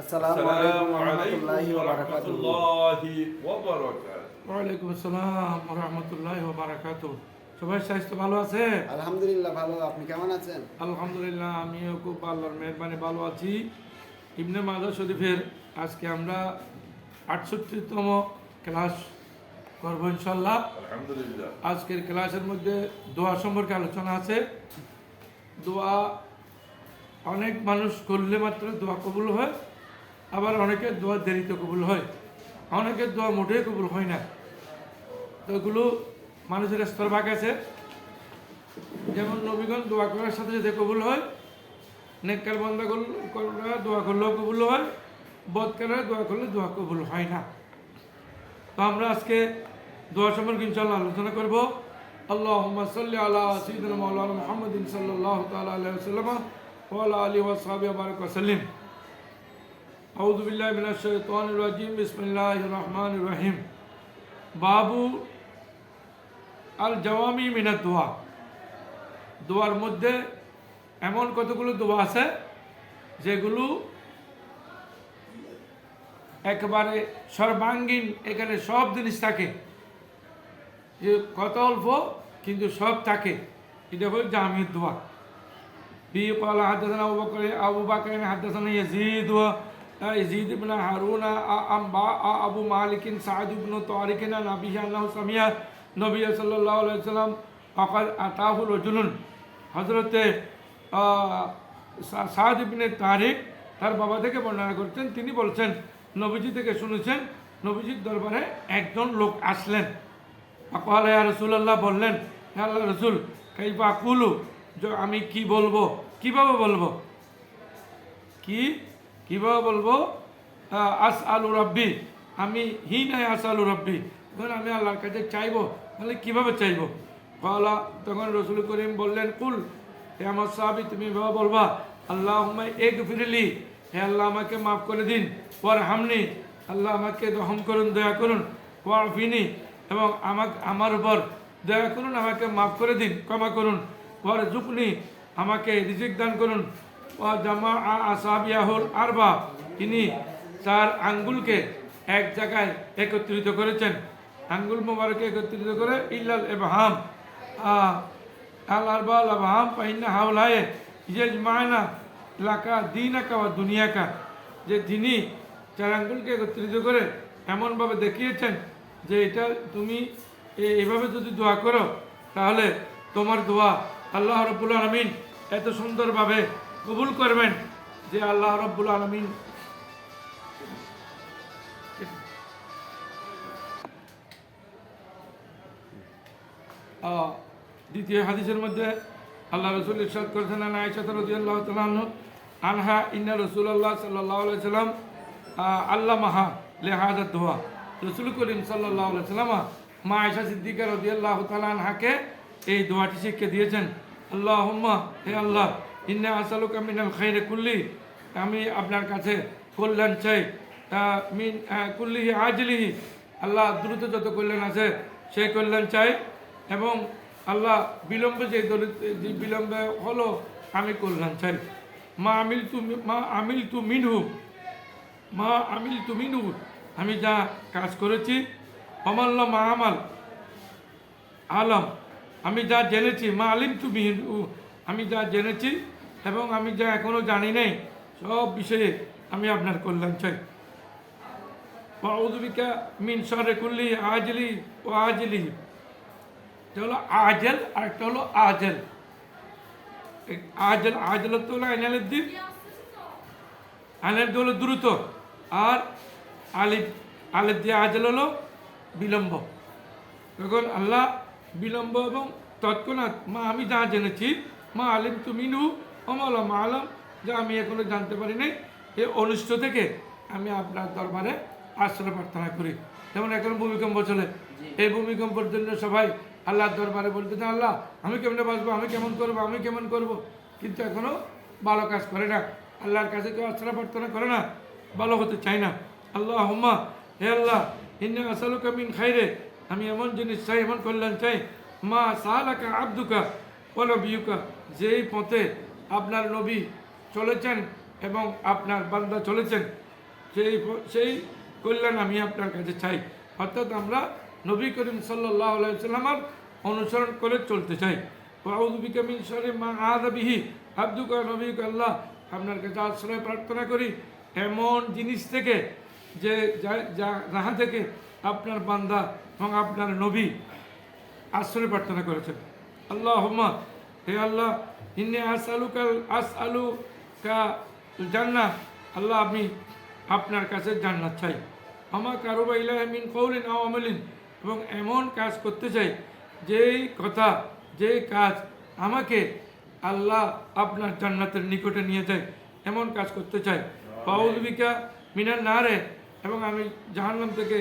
আসসালামু আলাইকুম রহমতুল্লাহি ওয়া বারাকাতুহু ওয়ালাইকুম আসসালাম রহমতুল্লাহ বারাকাত সবাই স্বাস্থ্য ভালো আছে? আলহামদুলিল্লাহ ভালো আপনি কেমন আছেন? আলহামদুলিল্লাহ আমিও খুব আল্লাহর মেহরবানি ভালো আছি। ইবনে মাদা শরীফের আজকে আমরা আটষট্টিতম ক্লাস করব ইনশাল্লাহ আলহামদুলিল্লাহ। আজকের ক্লাসের মধ্যে দোয়া সম্পর্কে আলোচনা আছে। দোয়া অনেক মানুষ করলে মাত্র দোয়া কবুল হয়। আবার অনেকের দোয়া দেরিতে কবুল হয়, অনেকের দোয়া মোটেই কবুল হয় না। তো এগুলো মানুষের স্তর ভাগ আছে। যেমন নবীগণ দোয়া করার সাথে সাথে কবুল হয়, নেককার বন্ধ করলে দোয়া করলেও কবুল হয় বদকারে দোয়া করলে দোয়া কবুল হয় না। তো আমরা আজকে দোয়া সম্পর্কে ইনশাল্লাহ আলোচনা করব। আল্লাহ সাল্লি আলা সঈদুল মৌলানা মোহাম্মদিন সাল্লাহ তালা ওয়াসাল্লাম ওয়ালা আলী ওয়াসাবি বারক ওয়াসাল্লিম আউদুবিল্লাহিনাজিম বিসমিল্লাহ রহমান রহিম বাবু আল জওয়ামি মিনা দোয়া দোয়ার মধ্যে এমন কতগুলো দোয়া আছে যেগুলো একেবারে সর্বাঙ্গীন, এখানে সব জিনিস থাকে। যে কত অল্প, কিন্তু সব থাকে। এটা হল জামির দোয়া। বি পাল হাদ্দাসানা আবু বকর, আবু বাকর হাদ্দাসানা ইয়াজিদ ওয়া يزيد بن هارون انبا ابو مالك سعد بن طارق عن ابيه انه سمع নবী সাল্লাল্লাহু আলাইহি সাল্লাম অকাল আতাহু রজুলুন হযরতে সাদ ইবনে তারিক তার বাবা থেকে বর্ণনা করছেন তিনি বলছেন নবীজি থেকে শুনেছেন নবীজির দরবারে একজন লোক আসলেন আকাল ইয়া রসুল্লাহ বললেন হে আল্লাহ রসুল কাইফা কুলু যে আমি কি বলবো কিভাবে বলবো কি কীভাবে বলব? আস আলু রব্বি। আমি হি নাই আস আলু রব্বি। তখন আমি আল্লাহর কাছে চাইব, তাহলে কীভাবে চাইব? কলা তখন রসুল করিম বললেন, কুল, হে আমার সাহাবি, তুমি এভাবে বলবা আল্লাহ এক ফিরলি হে আল্লাহ আমাকে মাফ করে দিন পর হামনি আল্লাহ আমাকে রহম করুন, দয়া করুন, ওয়াফিনি, এবং আমাকে, আমার উপর দয়া করুন, আমাকে মাফ করে দিন, ক্ষমা করুন পর জুকনি আমাকে রিজিক দান করুন আরবা। তিনি তার আঙ্গুলকে এক জায়গায় একত্রিত করেছেন। আঙ্গুল মোবারকে একত্রিত করে ইল্লাল এবাহাম আল আরবা আবাহাম পাইন্না হাওলায়ে ইয়েজ মায়না লাকা দিনাকা বা দুনিয়াকা। যে তিনি চার আঙ্গুলকে একত্রিত করে এমনভাবে দেখিয়েছেন যে এটা তুমি এভাবে যদি দোয়া করো, তাহলে তোমার দোয়া আল্লাহ রব্বুল আলমিন এত সুন্দরভাবে কবুল করবেন যে আল্লাহ রব্বুল আলমিন দ্বিতীয় হাদিসের মধ্যে আল্লাহ রসুল ইরশাদ করেছেন রাদিয়াল্লাহু আনহা ইন্না সাল্লাল্লাহু আলাইহি সাল্লাম আল্লাহ মাহা লেহাজা ধোয়া রসুল করিম আলাইহি সাল্লাম মা আয়েশা সিদ্দিকা রাদিয়াল্লাহু তাআলা আনহাকে এই দোয়াটি শিক্ষা দিয়েছেন। আল্লাহুম্মা, হে আল্লাহ ইন্না আসালুকা মিনাল খাইরে কুল্লি। আমি আপনার কাছে কল্যাণ চাই। আহ, মিন কুল্লিহি আজলিহি। আল্লাহ দ্রুত যত কল্যাণ আছে সেই কল্যাণ চাই। এবং আল্লাহ বিলম্বে যে বিলম্বে হলো আমি কল্যাণ চাই। মা আমিল তু মা আমিল তু মিনহু। মা আমিল তু মিনহু। আমি যা কাজ করেছি অমাল্লা মা আমাল। আলম। আমি যা জেনেছি মা আলিম তু মিনহু আমি যা জেনেছি এবং আমি যা এখনও জানি নাই, সব বিষয়ে আমি আপনার কল্যাণ চাই। পাউদুবিকা মিন সরে কুল্লি আজলি ও আজলি। এটা হলো আজেল আর একটা হলো আজেল। আজেল আজেল তো হলো আইনালের দিক আইনের হলো দ্রুত আর আলিফ আলিফ দিয়ে আজেল হলো বিলম্ব। তখন আল্লাহ বিলম্ব এবং তৎক্ষণাৎ, মা, আমি যা জেনেছি, মা আলিম তুমি নু অমলা মা আলম যা আমি এখনও জানতে পারি নাই এই অনিষ্ট থেকে আমি আপনার দরবারে আশ্রয় প্রার্থনা করি। যেমন এখন ভূমিকম্প চলে এই ভূমিকম্পের জন্য সবাই আল্লাহর দরবারে বলতে আল্লাহ আমি কেমনে বাঁচবো? আমি কেমন করব? আমি কেমন করব? কিন্তু এখনও ভালো কাজ করে না। আল্লাহর কাছে কেউ আশ্রয় প্রার্থনা করে না ভালো হতে চায় না। আল্লাহ হুম্মা হে আল্লাহ ইন্না আসালুকা মিন খাইরে। আমি এমন জিনিস চাই এমন কল্যাণ চাই। মা সাহালাকা আব্দুকা ও নবীকা যেই পথে আপনার নবী চলেছেন এবং আপনার বান্দা চলেছেন, সেই সেই কল্যাণ আমি আপনার কাছে চাই। অর্থাৎ আমরা নবী করিম সাল্লাহ সাল্লামার অনুসরণ করে চলতে চাই। আউযুবিকা মিন শাররি মা আযা আব্দুকা নবীকা আল্লাহ। আপনার কাছে আশ্রয় প্রার্থনা করি, এমন জিনিস থেকে যা- যাহা থেকে আপনার বান্দা এবং আপনার নবী আশ্রয় প্রার্থনা করেছেন। আল্লাহ হে আল্লাহ, ইন্নে আসআলু কাল আসআলু কা জান্নাত আল্লাহ, আমি আপনার কাছে জান্নাত চাই। আমার কারও বা ইলাহ মিন কৌলিন আও আমলিন। এবং এমন কাজ করতে চাই, যেই কথা, যেই কাজ আমাকে আল্লাহ আপনার জান্নাতের নিকটে নিয়ে যায়, এমন কাজ করতে চাই। পাউলবিকা মিনার না রে এবং আমি জাহান্নাম থেকে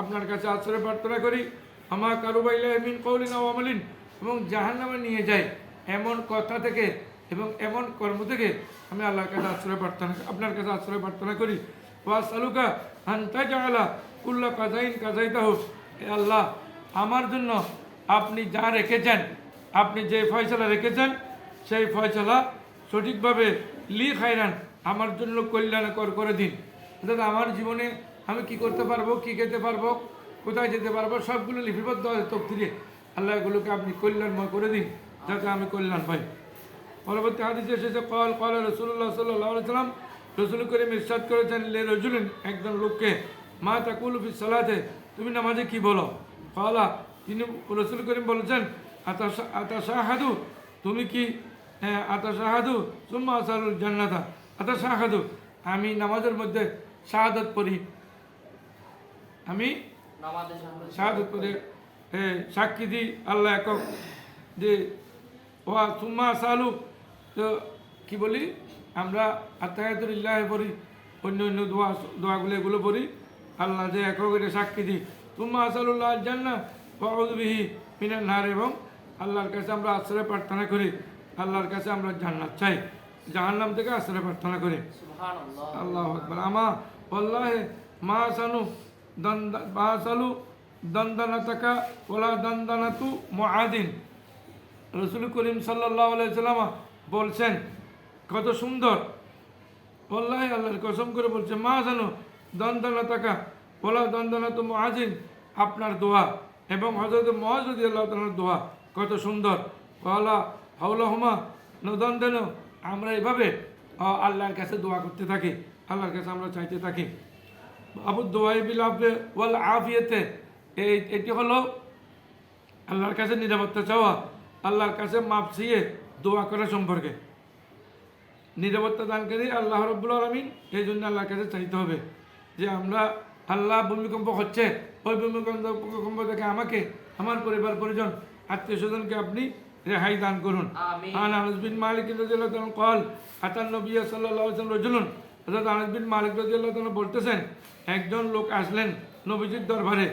আপনার কাছে আশ্রয় প্রার্থনা করি আমার কারুবাইলা মিন কৌলিন ও আমলিন। এবং জাহান্নামে নিয়ে যায় এমন কথা থেকে এবং এমন কর্ম থেকে আমি আল্লাহর কাছে আশ্রয় প্রার্থনা আপনার কাছে আশ্রয় প্রার্থনা করি। ওয়াস আলুকা হান্তা জাগালা কুল্লা কাজাইন কাজাইতা হোক এ আল্লাহ, আমার জন্য আপনি যা রেখেছেন, আপনি যে ফয়সলা রেখেছেন, সেই ফয়সলা সঠিকভাবে লি খাইরান আমার জন্য কল্যাণকর করে দিন। অর্থাৎ আমার জীবনে আমি কি করতে পারব, কি খেতে পারব, কোথায় যেতে পারব, সবগুলো লিপিবদ্ধ আছে তকদিরে আল্লাহ এগুলোকে আপনি কল্যাণময় করে দিন যাতে আমি কল্যাণ পাই। পরবর্তী হাদিসে এসেছে কল কল রসুল্লাহ সাল্লাহ সাল্লাম রসুল করিম ইরশাদ করেছেন লে রজুলিন একজন লোককে মা তাকুল ফি সালাতে তুমি নামাজে কি বলো? কলা তিনি রসুল করিম বলেছেন আতা আতা শাহাদু তুমি কি হ্যাঁ, আতা শাহাদু সুম্মা আসারুল জান্নাতা আতা শাহাদু আমি নামাজের মধ্যে শাহাদত পড়ি। আমি শাহাদত এ, সাক্ষী দিই আল্লাহ একক যে ওয়া সুম্মা সালু তো কি বলি? আমরা আত্মায়াতুল্লাহ পড়ি অন্য অন্য দোয়া দোয়াগুলো এগুলো পড়ি। আল্লাহ যে একক এটা সাক্ষী দিই সুম্মা আসালুল্লাহ জান্না বিহি মিনার নার এবং আল্লাহর কাছে আমরা আশ্রয় প্রার্থনা করি। আল্লাহর কাছে আমরা জান্নাত চাই। জাহান্নাম থেকে আশ্রয় প্রার্থনা করি। আল্লাহ আকবর। আমা বল্লাহে মা সানু দন্দ মা সালু দন্দনাতাকা ওলা দন্দনাতু মুআদিন। রসুল করিম সাল্লাহ সাল্লামা বলছেন, কত সুন্দর। বল্লাহে আল্লাহর কসম করে বলছে, মা জানো, দন্দনাতাকা ওলা দন্দনাতু মুআদিন আপনার দোয়া এবং হজরত মহাজদি আল্লাহ তালার দোয়া কত সুন্দর। কলা হাউলাহুমা নদন্দন আমরা এভাবে আল্লাহর কাছে দোয়া করতে থাকি, আল্লাহর কাছে আমরা চাইতে থাকি। আবু দোয়াই বিল আফে ওয়াল আফিয়েতে এই এটি হলো আল্লাহর কাছে নিরাপত্তা চাওয়া। আল্লাহর কাছে মাপ চেয়ে দোয়া করা সম্পর্কে। নিরাপত্তা দানকারী আল্লাহ রব্বুল আলমিন এই জন্য আল্লাহর কাছে চাইতে হবে যে আমরা আল্লাহ ভূমিকম্প হচ্ছে ওই ভূমিকম্প ভূমিকম্প থেকে আমাকে আমার পরিবার পরিজন আত্মীয় স্বজনকে আপনি রেহাই দান করুন। আন আনস বিন মালিক কল আতান নবিয়া সাল্লাম রজুলুন অর্থাৎ আনস বিন মালিক রাজিয়াল্লাহ বলতেছেন একজন লোক আসলেন নবীজির দরবারে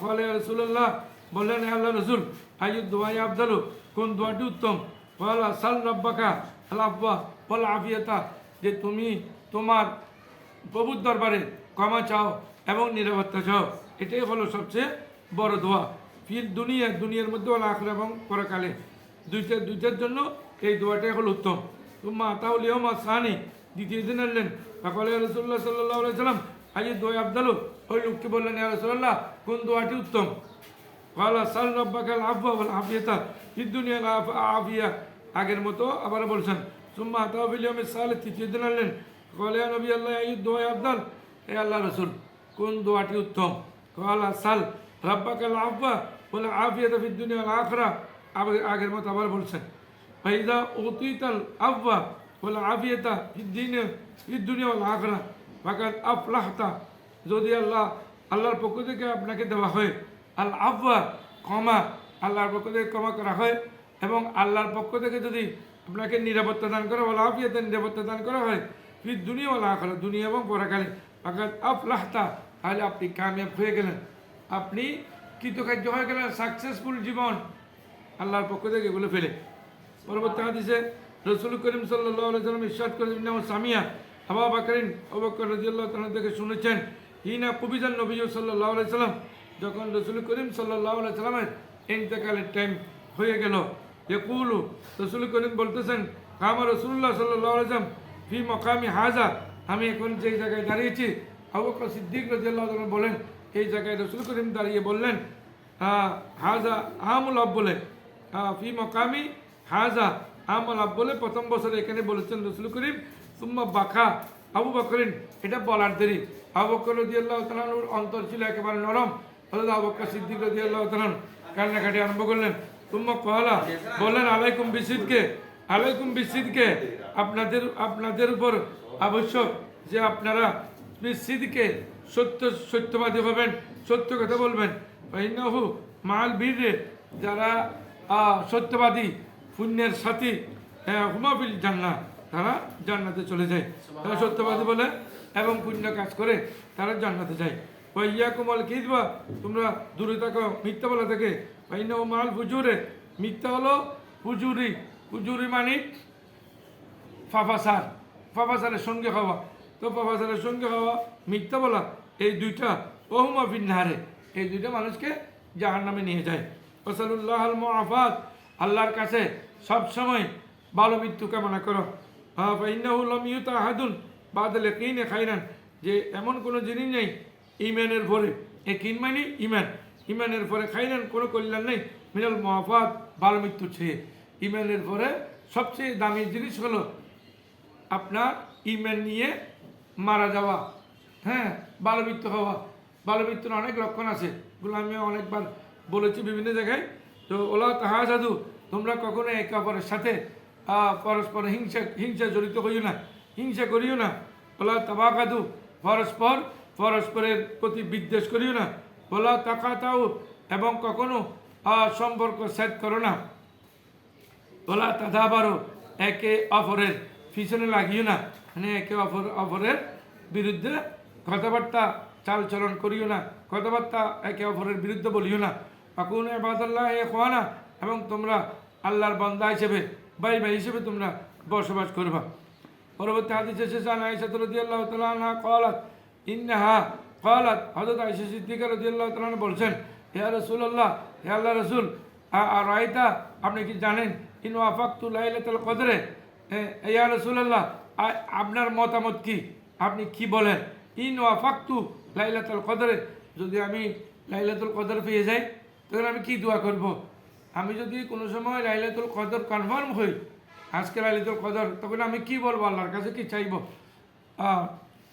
ফলে রসুল্লাহ বললেন আল্লাহ রসুল আয়ুদ দোয়াই আবদালু কোন দোয়াটি উত্তম? বল সাল রব্বাকা আল্লাহ বল আফিয়তা, যে তুমি তোমার প্রভুর দরবারে ক্ষমা চাও এবং নিরাপত্তা চাও। এটাই হলো সবচেয়ে বড় দোয়া। ফির দুনিয়া, দুনিয়ার মধ্যে ওলা আখরা এবং পরাকালে। দুইটা, দুইটার জন্য এই দোয়াটাই হলো উত্তম। মা তাহলে মা সাহানি দ্বিতীয় দিন আনলেন। সকলে রসুল্লাহ সাল্লাহ সাল্লাম আজ দোয়া আবদালু ওই লোককে বললেন রসল্লাহ কোন দোয়াটি উত্তম? কালা, সাল রব্বাকাল আফা বল আফিয়া ইদ্দুনিয়া আফিয়া। আগের মতো আবার বলছেন, সুম্মা তাহবিলিয়ামে সালে তৃতীয় দিন আনলেন। কলে নবী আল্লাহ, এই দোয়া আবদাল এ আল্লাহ রসুল, কোন দোয়াটি উত্তম? কলা, সাল রব্বাকাল আফা বলে আফিয়া তফিদ দুনিয়া আখরা। আবার আগের মতো আবার বলছেন ফাইদা ওতিতাল আফা বলে আফিয়া দিন দুনিয়া আখরা ফাকাত আফলাহতা যদি আল্লাহ, আল্লাহর পক্ষ থেকে আপনাকে দেওয়া হয়, আল আফওয়া, ক্ষমা, আল্লাহর পক্ষ থেকে ক্ষমা করা হয় এবং আল্লাহর পক্ষ থেকে যদি আপনাকে নিরাপত্তা দান করা বলা আফিয়াতে নিরাপত্তা দান করা হয় ফির দুনিয়া বলা আখরা দুনিয়া এবং পরাকালে। ফাকাদ আফলাহতা, তাহলে আপনি কামিয়াব হয়ে গেলেন। আপনি কৃতকার্য হয়ে গেলেন সাকসেসফুল জীবন। আল্লাহর পক্ষ থেকে এগুলো ফেলে। পরবর্তী হাদিসে রসুল করিম সাল্লাহ সাল্লাম ইরশাদ যেমন সামিয়া আবা বাকরিন অবকর রাজিয়াল্লাহ তাআলা থেকে শুনেছেন হিনা কবিজান নবী সাল্লাহ সাল্লাম যখন রসুল করিম সাল্লাহ সাল্লামের ইন্তেকালের টাইম হয়ে গেল, ইয়কুলু, রসুল করিম বলতেছেন, কামা রসুল্লাহ সাল্লাহ সাল্লাম ফি মকামি হাজা আমি এখন যে জায়গায় দাঁড়িয়েছি, আবু বকর সিদ্দিক তাআলা বলেন, এই জায়গায় রসুল করিম দাঁড়িয়ে বললেন হাজা আমুল আব বলে ফি মকামি হাজা আমল আব বলে প্রথম বছরে এখানে বলেছেন রসুল করিম, সুম্মা বাখা আবু বকরিন এটা বলার দেরি। আবু বকর রাদিয়াল্লাহু তাআলার অন্তর ছিল একেবারে নরম। হযরত আবু বকর সিদ্দিক রাদিয়াল্লাহু তাআলা কান্নাকাটি আরম্ভ করলেন। তুম্মা কহলা বললেন আলাইকুম বিসিদকে আলাইকুম বিসিদকে। আপনাদের আপনাদের উপর আবশ্যক যে আপনারা বিসিদকে সত্য সত্যবাদী হবেন সত্য কথা বলবেন। ফাইন্নাহু মাল বীরে যারা সত্যবাদী পুণ্যের সাথী হ্যাঁ, হুমাবিল জান্না তারা জান্নাতে চলে যায়। তারা সত্যবাদী বলে এবং পুণ্য কাজ করে তারা জান্নাতে যায়। ওইয়া কুমাল কিদবা, তোমরা দূরে থাকো, মিথ্যা বলা থেকে। পাইনা মাল ফুজুরে, মিথ্যা হলো ফুজুরি। ফুজুরি মানে ফাফাসার। ফাফাসারের সঙ্গে খাওয়া তো ফাফাসারের সঙ্গে খাওয়া মিথ্যা বলা, এই দুইটা, ওহুমা ফিন্নাহারে এই দুইটা মানুষকে জাহার নামে নিয়ে যায়। ওসালুল্লাহ আল মুআফাত, আল্লাহর কাছে সব সময় ভালো মৃত্যু কামনা করো হ্যাঁ ফাইন্নাহুল্লাম ইউতা আহাদুন বাদলে কিনে খাই খাইরান যে এমন কোনো জিনিস নেই, ইমানের পরে এ কিন মানে? ইমান। ইমানের পরে খাইরান কোনো কল্যাণ নেই। মিনাল মহাফাত ভালো মৃত্যু ছেয়ে। ইমানের পরে সবচেয়ে দামি জিনিস হলো আপনার ইমেল নিয়ে মারা যাওয়া। হ্যাঁ ভালো মৃত্যু হওয়া। ভালো মৃত্যুর অনেক লক্ষণ আছে। এগুলো আমি অনেকবার বলেছি বিভিন্ন জায়গায়। তো ওলা তাহা সাধু তোমরা কখনো একে অপরের সাথে পরস্পর হিংসা হিংসা জড়িত হইও না। হিংসা করিও না। ওলা তাবাকাদু পরস্পর পরস্পরের প্রতি বিদ্বেষ করিও না। ওলা তাকাতাও এবং কখনো সম্পর্ক সেট করো না। বলা তাদাবারও একে অপরের পিছনে লাগিও না। মানে একে অপর, অপরের বিরুদ্ধে কথাবার্তা চালচলন করিও না। কথাবার্তা একে অপরের বিরুদ্ধে বলিও না। আকুন এবাদাল্লাহ এ খোয়ানা এবং তোমরা আল্লাহর বান্দা হিসেবে, ভাই ভাই হিসেবে তোমরা বসবাস করবা। পরবর্তী হাদিসে শেষে আয়েশা রাদিয়াল্লাহু তাআলা আনহা قالت ইন্নাহা قالت হযরত আয়েশা সিদ্দিকা রাদিয়াল্লাহু তাআলা আনহা বলছেন হে রাসূলুল্লাহ হে আল্লাহ রাসূল আর রায়তা আপনি কি জানেন ইন ওয়াফাকতু লাইলাতুল কদরে ইয়া রাসূলুল্লাহ আ- আপনার মতামত কি আপনি কি বলেন ইন ওয়াফাকতু লাইলাতুল কদরে যদি আমি লাইলাতুল কদর পেয়ে যাই তখন আমি কি দোয়া করব আমি যদি কোনো সময় লাইলাতুল কদর কনফার্ম হই আজকে লাইলাতুল কদর তখন আমি কি বলব আল্লাহর কাছে? কি চাইব?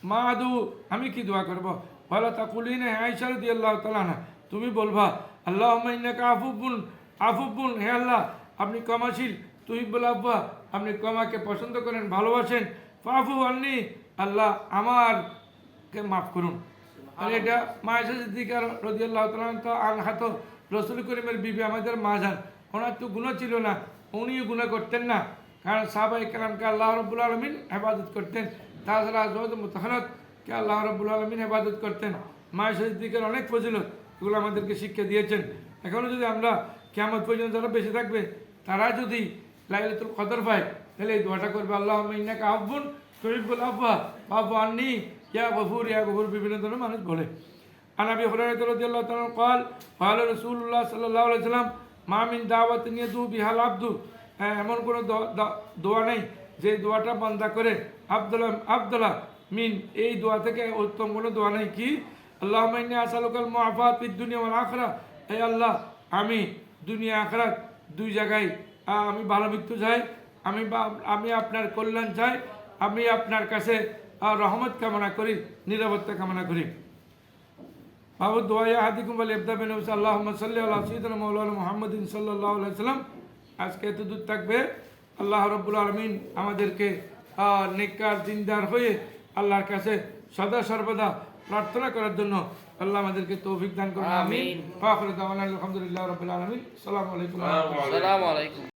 মা আদু আমি কি দোয়া করব? বলো তাকুলিন আইসার দিয়ে আল্লাহ তালা না তুমি বলবা আল্লাহ ইন্নাকা আফুবুন আফুবুন হে আল্লাহ আপনি কমাশীল তুই বল আব্বা আপনি কমাকে পছন্দ করেন ভালোবাসেন। ফাফু আননি আল্লাহ আমারকে মাফ করুন। আর এটা মায়েশা সিদ্দিকার রদিয়াল্লাহ তালান তো আল হাত রসুল করিমের বিবি আমাদের মা যান ওনার তো গুণা ছিল না উনিও গুণা করতেন না। কারণ সাহাবাই কালামকে আল্লাহ রব্বুল আলমিন হেফাজত করতেন তাছাড়া আজমত মুতাহানতকে আল্লাহ রব্বুল আলমিন হেফাজত করতেন মায়ের সিদ্দিকের অনেক ফজিলত এগুলো আমাদেরকে শিক্ষা দিয়েছেন এখনও যদি আমরা কেমন পর্যন্ত যারা বেঁচে থাকবে তারা যদি লাইলাতুল কদর পায় তাহলে এই দোয়াটা করবে আল্লাহ ইন্নাকা আব্বুন তরিবুল আব্বা বাবু আন্নি ইয়া গফুর ইয়া গফুর বিভিন্ন ধরনের মানুষ বলে عن ابي هريره رضي الله تعالى عنه قال قال رسول الله صلى الله عليه وسلم ما من دعوه يدعو بها العبد হ্যাঁ, এমন কোনো দোয়া- নেই যে দোয়াটা বান্দা করে। আব্দুল্লাহ আব্দুল্লাহ মিন এই দোয়া থেকে উত্তম কোনো দোয়া নেই কি? আল্লাহ মাইনে আসালুকাল মুআফাত ফিদ দুনিয়া ওয়াল আখিরা হে আল্লাহ আমি দুনিয়া আখরাত দুই জায়গায় আমি ভালো মৃত্যু চাই আমি আমি আপনার কল্যাণ চাই আমি আপনার কাছে রহমত কামনা করি নিরাপত্তা কামনা করি। বাবু দোয়া হাদিকুম বলে ইবদা বিন উসা আল্লাহুম্মা সাল্লি আলা সাইয়্যিদিনা মাওলানা মুহাম্মাদিন সাল্লাল্লাহু আলাইহি সাল্লাম আজকে এত দূর থাকবে আল্লাহ রব্বুল আলমিন আমাদেরকে আহ, নেককার দিনদার হয়ে আল্লাহর কাছে সদা সর্বদা প্রার্থনা করার জন্য আল্লাহ আমাদেরকে তৌফিক দান করেন। আমিন। আমিন। আলহামদুলিল্লাহ রবিল আলমিন। সালাম আলাইকুম।